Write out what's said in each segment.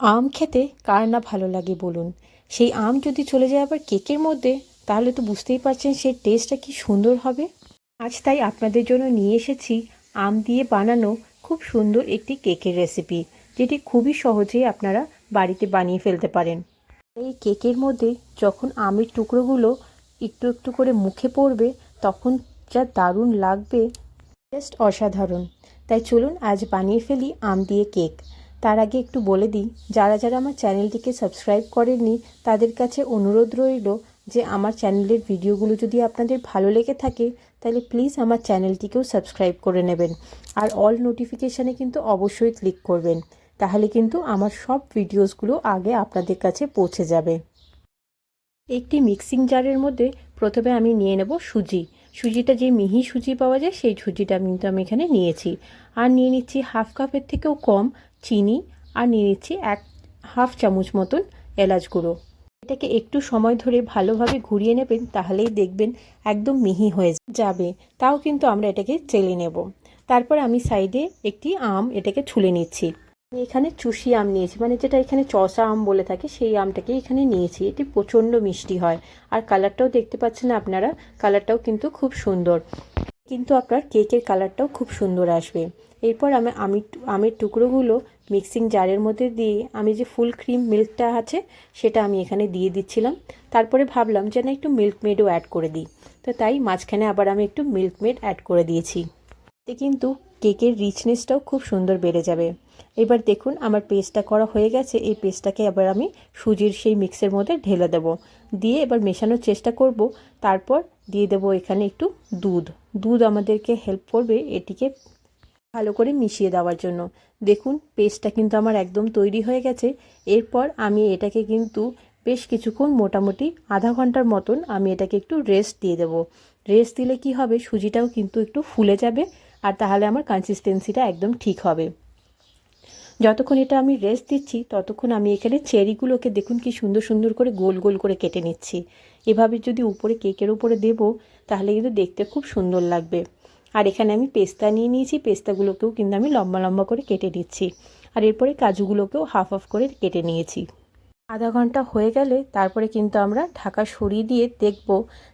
আম খেতে কার না ভালো লাগে বলুন? সেই আম যদি চলে যায় আবার কেকের মধ্যে, তাহলে তো বুঝতেই পারছেন সেই টেস্টটা কি সুন্দর হবে। আজ তাই আপনাদের জন্য নিয়ে এসেছি আম দিয়ে বানানো খুব সুন্দর একটি কেকের রেসিপি যেটি খুবই সহজেই আপনারা বাড়িতে বানিয়ে ফেলতে পারেন। এই কেকের মধ্যে যখন আমের টুকরোগুলো একটু একটু করে মুখে পড়বে, তখন যা দারুণ লাগবে, জাস্ট অসাধারণ। তাই চলুন আজ বানিয়ে ফেলি আম দিয়ে কেক। তার আগে একটু বলে দিই, যারা যারা আমার চ্যানেলটিকে সাবস্ক্রাইব করেননি, তাদের কাছে অনুরোধ রইল যে আমার চ্যানেলের ভিডিওগুলো যদি আপনাদের ভালো লেগে থাকে, তাহলে প্লিজ আমার চ্যানেলটিকেও সাবস্ক্রাইব করে নেবেন। আর অল নোটিফিকেশানে কিন্তু অবশ্যই ক্লিক করবেন, তাহলে কিন্তু আমার সব ভিডিওসগুলো আগে আপনাদের কাছে পৌঁছে যাবে। একটি মিক্সিং জারের মধ্যে প্রথমে আমি নিয়ে নেব সুজি। সুজিটা যে মিহি সুজি পাওয়া যায়, সেই সুজিটা কিন্তু আমি এখানে নিয়েছি। আর নিয়ে নিচ্ছি হাফ কাপের থেকেও কম চিনি আর নিয়ে নিচ্ছি এক হাফ চামচ মতন এলাচ গুঁড়ো। এটাকে একটু সময় ধরে ভালোভাবে ঘুরিয়ে নেবেন, তাহলেই দেখবেন একদম মিহি হয়ে যাবে। তাও কিন্তু আমরা এটাকে চেলে নেব। তারপর আমি সাইডে একটি আম এটাকে ছুলে নিচ্ছি। আমি এখানে চুষি আম নিয়েছি মানে যেটা এখানে চষা আম বলে থাকে, সেই আমটাকে এখানে নিয়েছি। এটি প্রচণ্ড মিষ্টি হয়। আর কালারটাও দেখতে পাচ্ছেন আপনারা, কালারটাও কিন্তু খুব সুন্দর। কিন্তু আপনার কেকের কালারটাও খুব সুন্দর আসবে। এরপর আমি আমি আমের টুকরোগুলো মিক্সিং জারের মধ্যে দিয়ে আমি যে ফুল ক্রিম মিল্কটা আছে, সেটা আমি এখানে দিয়ে দিচ্ছিলাম। তারপরে ভাবলাম যে না একটু মিল্ক মেডও অ্যাড করে দিই। তো তাই মাঝখানে আবার আমি একটু মিল্ক মেড অ্যাড করে দিয়েছি। এতে কিন্তু কেকের রিচনেসটাও খুব সুন্দর বেড়ে যাবে। এবার দেখুন আমার পেস্টটা করা হয়ে গেছে। এই পেস্টটাকে এবার আমি সুজির সেই মিক্সের মধ্যে ঢেলে দেব। দিয়ে এবার মেশানোর চেষ্টা করব। তারপর দিয়ে দেব এখানে একটু দুধ। দুধ আমাদেরকে হেল্প করবে এটিকে ভালো করে মিশিয়ে দেওয়ার জন্য। দেখুন পেস্টটা কিন্তু আমার একদম তৈরি হয়ে গেছে। এরপর আমি এটাকে কিন্তু বেশ কিছুক্ষণ মোটামুটি আধা ঘণ্টার মতন আমি এটাকে একটু রেস্ট দিয়ে দেবো। রেস্ট দিলে কি হবে? সুজিটাও কিন্তু একটু ফুলে যাবে আর তাহলে আমার কনসিস্টেন্সিটা একদম ঠিক হবে। যতক্ষণ এটা আমি রেস্ট দিচ্ছি, ততক্ষণ আমি এখানে চেরিগুলোকে দেখুন কি সুন্দর সুন্দর করে গোল গোল করে কেটে নিচ্ছি। এভাবে যদি উপরে কেকের উপরে দেব, তাহলে কিন্তু দেখতে খুব সুন্দর লাগবে। আর এখানে আমি পেস্তা নিয়ে নিয়েছি। পেস্তাগুলোকেও কিন্তু আমি লম্বা লম্বা করে কেটে দিচ্ছি আর এরপরে কাজুগুলোকেও হাফ হাফ করে কেটে নিয়েছি। আধা ঘণ্টা হয়ে গেলে তারপরে কিন্তু আমরা ঢাকা সরিয়ে দিয়ে দেখব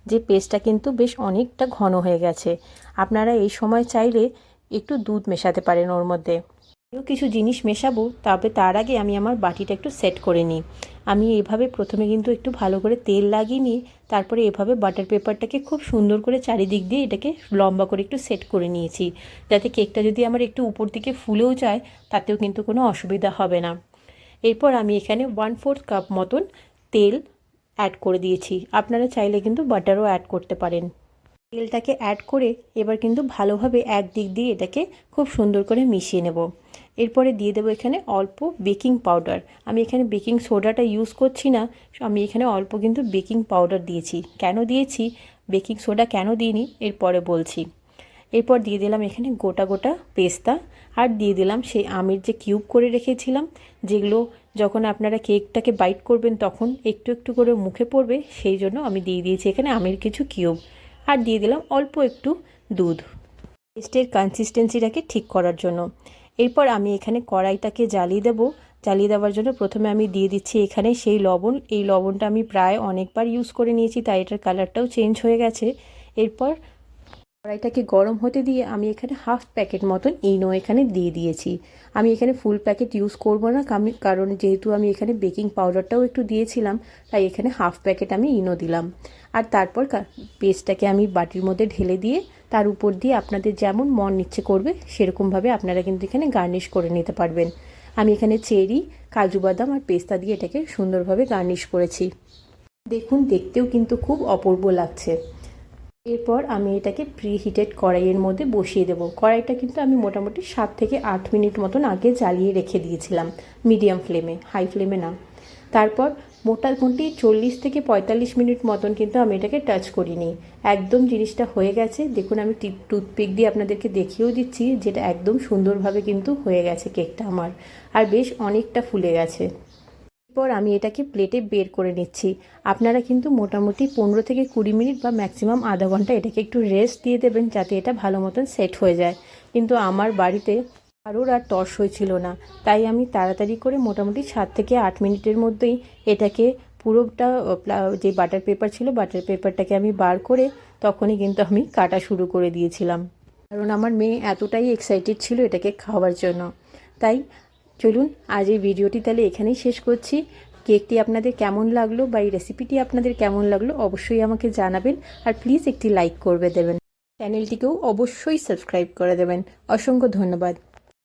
যে পেস্টটা কিন্তু বেশ অনেকটা ঘন হয়ে গেছে। আপনারা এই সময় চাইলে একটু দুধ মেশাতে পারেন ওর মধ্যে। কিছু জিনিস মেশাবো, তবে তার আগে আমি আমার বাটিটা একটু সেট করে নিই। আমি এভাবে প্রথমে কিন্তু একটু ভালো করে তেল লাগিয়ে নিই তারপরে এভাবে বাটার পেপারটাকে খুব সুন্দর করে চারিদিক দিয়ে এটাকে লম্বা করে একটু সেট করে নিয়েছি। যাতে কেকটা যদি আমার একটু উপর দিকে ফুলেও যায়, তাতেও কিন্তু কোনো অসুবিধা হবে না। এরপর আমি এখানে ওয়ান ফোর্থ কাপ মতন তেল অ্যাড করে দিয়েছি। আপনারা চাইলে কিন্তু বাটারও অ্যাড করতে পারেন। তেলটাকে অ্যাড করে এবার কিন্তু ভালোভাবে এক দিক দিয়ে এটাকে খুব সুন্দর করে মিশিয়ে নেব। এরপরে দিয়ে দেবো এখানে অল্প বেকিং পাউডার। আমি এখানে বেকিং সোডাটা ইউজ করছি না, আমি এখানে অল্প কিন্তু বেকিং পাউডার দিয়েছি। কেন দিয়েছি? বেকিং সোডা কেন দিইনি? এরপরে বলছি। এরপর দিয়ে দিলাম এখানে গোটা গোটা পেস্তা। আর দিয়ে দিলাম সেই আমের যে কিউব করে রেখেছিলাম, যেগুলো যখন আপনারা কেকটাকে বাইট করবেন তখন একটু একটু করে মুখে পড়বে, সেই জন্য আমি দিয়ে দিয়েছি এখানে আমের কিছু কিউব আর দিয়ে দিলাম অল্প একটু দুধ। পেস্টের কনসিস্টেন্সিটাকে ঠিক করার জন্য। এরপর আমি এখানে কড়াইটাকে জ্বালিয়ে দেবো। জ্বালিয়ে দেওয়ার জন্য প্রথমে আমি দিয়ে দিচ্ছি এখানে সেই লবণ। এই লবণটা আমি প্রায় অনেকবার ইউজ করে নিয়েছি, তাই এটার কালারটাও চেঞ্জ হয়ে গেছে। এরপর কড়াইটাকে গরম হতে দিয়ে আমি এখানে হাফ প্যাকেট মতন ইনো এখানে দিয়ে দিয়েছি। আমি এখানে ফুল প্যাকেট ইউজ করব না কারণ যেহেতু আমি এখানে বেকিং পাউডারটাও একটু দিয়েছিলাম, তাই এখানে হাফ প্যাকেট আমি ইনো দিলাম। আর তারপর পেস্টটাকে আমি বাটির মধ্যে ঢেলে দিয়ে তার উপর দিয়ে আপনাদের যেমন মন ইচ্ছে করবে, সেরকমভাবে আপনারা কিন্তু এখানে গার্নিশ করে নিতে পারবেন। আমি এখানে চেরি, কাজু বাদাম আর পেস্তা দিয়ে এটাকে সুন্দরভাবে গার্নিশ করেছি। দেখুন, দেখতেও কিন্তু খুব অপূর্ব লাগছে। এরপর আমি এটাকে প্রি হিটেড কড়াইয়ের মধ্যে বসিয়ে দেবো। কড়াইটা কিন্তু আমি মোটামুটি সাত থেকে আট মিনিট মতন আগে জ্বালিয়ে রেখে দিয়েছিলাম মিডিয়াম ফ্লেমে হাই ফ্লেমে না। তারপর মোটামুটি চল্লিশ থেকে পঁয়তাল্লিশ মিনিট মতন কিন্তু আমি এটাকে টাচ করিনি। একদম জিনিসটা হয়ে গেছে। দেখুন, আমি টিপ টুথপিক দিয়ে আপনাদেরকে দেখিয়েও দিচ্ছি, যেটা একদম সুন্দরভাবে কিন্তু হয়ে গেছে কেকটা আমার। আর বেশ অনেকটা ফুলে গেছে। এরপর আমি এটাকে প্লেটে বের করে নিচ্ছি। আপনারা কিন্তু মোটামুটি পনেরো থেকে কুড়ি মিনিট বা ম্যাক্সিমাম আধা ঘণ্টা এটাকে একটু রেস্ট দিয়ে দেবেন যাতে এটা ভালো মতন সেট হয়ে যায়। কিন্তু আমার বাড়িতে কারোর আর তর্স হয়েছিল না। তাই আমি তাড়াতাড়ি করে মোটামুটি সাত থেকে আট মিনিটের মধ্যেই এটাকে পুরোটা যে বাটার পেপার ছিল বাটার পেপারটাকে আমি বার করে তখনই কিন্তু আমি কাটা শুরু করে দিয়েছিলাম। কারণ আমার মেয়ে এতটাই এক্সাইটেড ছিল এটাকে খাওয়ার জন্য। তাই চলুন, আজ এই ভিডিওটি তাহলে এখানেই শেষ করছি। কেকটি আপনাদের কেমন লাগল বা এই রেসিপিটি আপনাদের কেমন লাগল অবশ্যই আমাকে জানাবেন আর প্লিজ একটি লাইক করবে দেবেন। চ্যানেলটিকেও অবশ্যই সাবস্ক্রাইব করে দেবেন। অসংখ্য ধন্যবাদ।